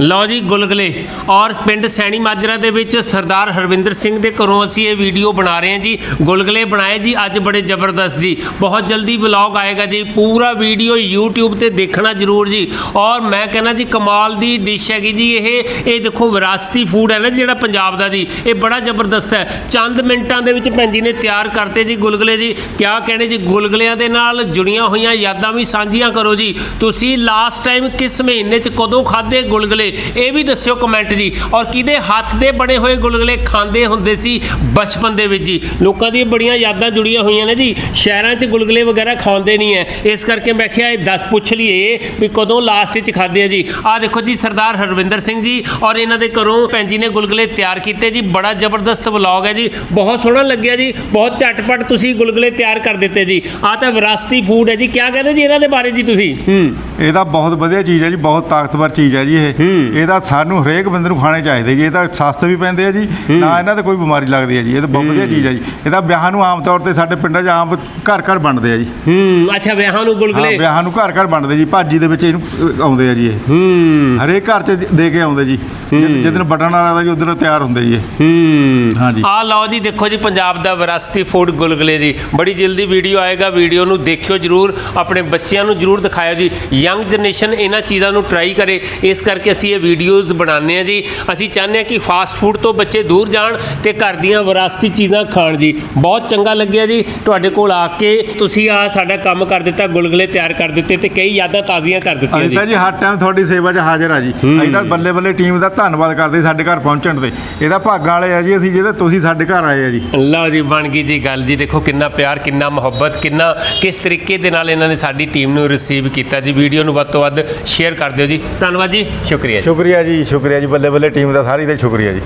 ਲਓ ਜੀ ਗੁਲਗਲੇ। ਔਰ ਪਿੰਡ ਸੈਣੀ ਮਾਜਰਾ ਦੇ ਵਿੱਚ ਸਰਦਾਰ ਹਰਵਿੰਦਰ ਸਿੰਘ ਦੇ ਘਰੋਂ ਅਸੀਂ ਇਹ ਵੀਡੀਓ ਬਣਾ ਰਹੇ ਹਾਂ ਜੀ। ਗੁਲਗਲੇ ਬਣਾਏ ਜੀ, ਅੱਜ ਬੜੇ ਜ਼ਬਰਦਸਤ ਜੀ। ਬਹੁਤ ਜਲਦੀ ਵਲੌਗ ਆਏਗਾ ਜੀ। ਪੂਰਾ ਵੀਡੀਓ YouTube ਤੇ ਦੇਖਣਾ ਜ਼ਰੂਰ ਜੀ। ਔਰ ਮੈਂ ਕਹਿੰਦਾ ਜੀ, ਕਮਾਲ ਦੀ ਡਿਸ਼ ਹੈਗੀ ਜੀ ਇਹ। ਇਹ ਦੇਖੋ ਵਿਰਾਸਤੀ ਫੂਡ ਹੈ ਨਾ ਜਿਹੜਾ ਪੰਜਾਬ ਦਾ ਜੀ। ਇਹ ਬੜਾ ਜ਼ਬਰਦਸਤ ਹੈ। ਚੰਦ ਮਿੰਟਾਂ ਦੇ ਵਿੱਚ ਭੈਣ ਜੀ ਨੇ ਤਿਆਰ ਕਰਤੇ ਜੀ ਗੁਲਗਲੇ ਜੀ। ਕਿਆ ਕਹਿੰਦੇ ਜੀ, ਗੁਲਗਲਿਆਂ ਦੇ ਨਾਲ ਜੁੜੀਆਂ ਹੋਈਆਂ ਯਾਦਾਂ ਵੀ ਸਾਂਝੀਆਂ ਕਰੋ ਜੀ। ਤੁਸੀਂ ਲਾਸਟ ਟਾਈਮ ਕਿਸ ਮਹੀਨੇ 'ਚ ਕਦੋਂ ਖਾਦੇ ਗੁਲਗਲੇ? ਇਹ ਵੀ ਦੱਸਿਓ ਕਮੈਂਟ ਜੀ। ਔਰ ਕਿਹਦੇ ਹੱਥ ਦੇ ਬਣੇ ਹੋਏ ਗੁਲਗਲੇ ਖਾਂਦੇ ਹੁੰਦੇ ਸੀ ਬਚਪਨ ਦੇ ਵਿੱਚ ਜੀ? ਲੋਕਾਂ ਦੀਆਂ ਬੜੀਆਂ ਯਾਦਾਂ ਜੁੜੀਆਂ ਹੋਈਆਂ ਨੇ ਜੀ। ਸ਼ਹਿਰਾਂ 'ਚ ਗੁਲਗਲੇ ਵਗੈਰਾ ਖਾਂਦੇ ਨਹੀਂ ਐ। ਇਸ ਕਰਕੇ ਮੈਂ ਕਿਹਾ ਇਹ ਦੱਸ ਪੁੱਛ ਲਈਏ ਵੀ ਕਦੋਂ ਲਾਸਟ 'ਚ ਖਾਦੇ ਆ ਜੀ। ਆਹ ਦੇਖੋ ਜੀ ਸਰਦਾਰ ਹਰਵਿੰਦਰ ਸਿੰਘ ਜੀ ਔਰ ਇਹਨਾਂ ਦੇ ਘਰੋਂ ਭੈਣ ਜੀ ਨੇ ਗੁਲਗਲੇ ਤਿਆਰ ਕੀਤੇ ਜੀ। ਬੜਾ ਜ਼ਬਰਦਸਤ ਵਲੌਗ ਹੈ ਜੀ। ਬਹੁਤ ਸੋਹਣਾ ਲੱਗਿਆ ਜੀ। ਬਹੁਤ ਝਟਪਟ ਤੁਸੀਂ ਗੁਲਗਲੇ ਤਿਆਰ ਕਰ ਦਿੱਤੇ ਜੀ। ਆਹ ਤਾਂ ਵਿਰਾਸਤੀ ਫੂਡ ਹੈ ਜੀ। ਕਿਆ ਕਹਿੰਦੇ ਜੀ ਇਹਨਾਂ ਦੇ ਬਾਰੇ ਜੀ ਤੁਸੀਂ? ਹੂੰ ਇਹ ਤਾਂ ਬਹੁਤ ਵਧੀਆ ਚੀਜ਼ ਹੈ ਜੀ। ਬਹੁਤ ਤਾਕਤਵਰ ਚੀਜ਼ ਹੈ ਜੀ ਇਹ। ਹੂੰ। ਇਹਦਾ ਸਾਨੂੰ ਹਰੇਕ ਬੰਦੇ ਨੂੰ ਖਾਣੇ ਚਾਹੀਦੇ ਜੀ ਇਹ ਤਾਂ ਸਸਤੇ ਵੀ ਪੈਂਦੇ ਆ ਜੀ ਨਾ ਇਹਨਾਂ ਤੇ ਕੋਈ ਬਿਮਾਰੀ ਲੱਗਦੀ ਹੈ ਜੀ ਇਹ ਤਾਂ ਬਹੁਤ ਵਧੀਆ ਚੀਜ਼ ਹੈ ਜੀ। ਇਹਦਾ ਵਿਆਹਾਂ ਨੂੰ ਆਮ ਤੌਰ ਤੇ ਸਾਡੇ ਪਿੰਡਾਂ 'ਚ ਆਮ ਘਰ ਘਰ ਬਣਦੇ ਆ ਜੀ। ਹੂੰ ਅੱਛਾ ਵਿਆਹਾਂ ਨੂੰ ਹਾਂ ਗੁਲਗਲੇ ਵਿਆਹਾਂ ਨੂੰ ਘਰ ਘਰ ਬਣਦੇ ਜੀ ਭਾਜੀ ਦੇ ਵਿੱਚ ਇਹਨੂੰ ਆਉਂਦੇ ਆ ਜੀ ਇਹ। ਹੂੰ। ਹਰੇਕ ਘਰ 'ਚ ਦੇ ਕੇ ਆਉਂਦੇ ਜੀ। ਜਿੱਦਨ ਬਟਨ ਵਾਲਾ ਲੱਗਦਾ ਜੀ ਉਦੋਂ ਤਿਆਰ ਹੁੰਦੇ ਜੀ ਇਹ। ਹੂੰ। ਹਾਂਜੀ। ਆ ਲਓ ਜੀ ਦੇਖੋ ਜੀ ਪੰਜਾਬ ਦਾ ਵਿਰਾਸਤੀ ਫੂਡ ਗੁਲਗਲੇ ਜੀ। ਬੜੀ ਜਲਦੀ ਵੀਡੀਓ ਆਏਗਾ ਵੀਡੀਓ ਨੂੰ ਦੇਖਿਓ ਜਰੂਰ ਆਪਣੇ ਬੱਚਿਆਂ ਨੂੰ ਜਰੂਰ ਦਿਖਾਇਓ ਜੀ। ਯੰਗ ਜਨਰੇਸ਼ਨ ਇਹਨਾਂ ਚੀਜ਼ਾਂ ਨੂੰ ਟਰਾਈ ਕਰੇ ਇਸ ਕਰਕੇ ਅਸੀਂ ਇਹ ਵੀਡੀਓਜ਼ ਬਣਾਉਂਦੇ ਆ ਜੀ। ਅਸੀਂ ਚਾਹੁੰਦੇ ਆ ਕਿ ਫਾਸਟ ਫੂਡ ਤੋਂ ਬੱਚੇ ਦੂਰ ਜਾਣ ਤੇ ਘਰ ਦੀਆਂ ਵਿਰਾਸਤੀ ਚੀਜ਼ਾਂ ਖਾਣ ਜੀ। ਬਹੁਤ ਚੰਗਾ ਲੱਗਿਆ ਜੀ ਤੁਹਾਡੇ ਕੋਲ ਆ ਕੇ। ਤੁਸੀਂ ਆ ਸਾਡਾ ਕੰਮ ਕਰ ਦਿੱਤਾ ਗੁਲਗਲੇ ਤਿਆਰ ਕਰ ਦਿੱਤੇ ਤੇ ਕਈ ਯਾਦਾਂ ਤਾਜ਼ੀਆਂ ਕਰ ਦਿੱਤੀਆਂ ਜੀ। ਤਾਂ ਜੀ ਹਰ ਟਾਈਮ ਤੁਹਾਡੀ ਸੇਵਾ 'ਚ ਹਾਜ਼ਰ ਆ ਜੀ। ਅਸੀਂ ਤਾਂ ਬੱਲੇ ਬੱਲੇ ਟੀਮ ਦਾ ਧੰਨਵਾਦ ਕਰਦੇ ਸਾਡੇ ਘਰ ਪਹੁੰਚਣ ਤੇ। ਇਹਦਾ ਭਾਗਾਂ ਵਾਲੇ ਆ ਜੀ ਅਸੀਂ ਜਿਹਦੇ ਤੁਸੀਂ ਸਾਡੇ ਘਰ ਆਏ ਆ ਜੀ। ਲਓ ਜੀ ਬਣ ਗਈ ਜੀ ਗੱਲ ਜੀ। ਦੇਖੋ ਕਿੰਨਾ ਪਿਆਰ ਕਿੰਨਾ ਮੁਹੱਬਤ ਕਿੰਨਾ ਕਿਸ ਤਰੀਕੇ ਦੇ ਨਾਲ ਇਹਨਾਂ ਨੇ ਸਾਡੀ ਟੀਮ ਨੂੰ ਰਿਸੀਵ ਕੀਤਾ ਜੀ। ਵੀਡੀਓ ਨੂੰ ਵੱਧ ਤੋਂ ਵੱਧ ਸ਼ੇਅਰ ਕਰ ਦਿਓ ਜੀ। ਧੰਨਵਾਦ ਜੀ ਸ਼ੁਕਰੀਆ ਜੀ। ਸ਼ੁਕਰੀਆ ਜੀ ਸ਼ੁਕਰੀਆ ਜੀ ਬੱਲੇ ਬੱਲੇ ਟੀਮ ਦਾ ਸਾਰੀ ਦਾ ਸ਼ੁਕਰੀਆ ਜੀ।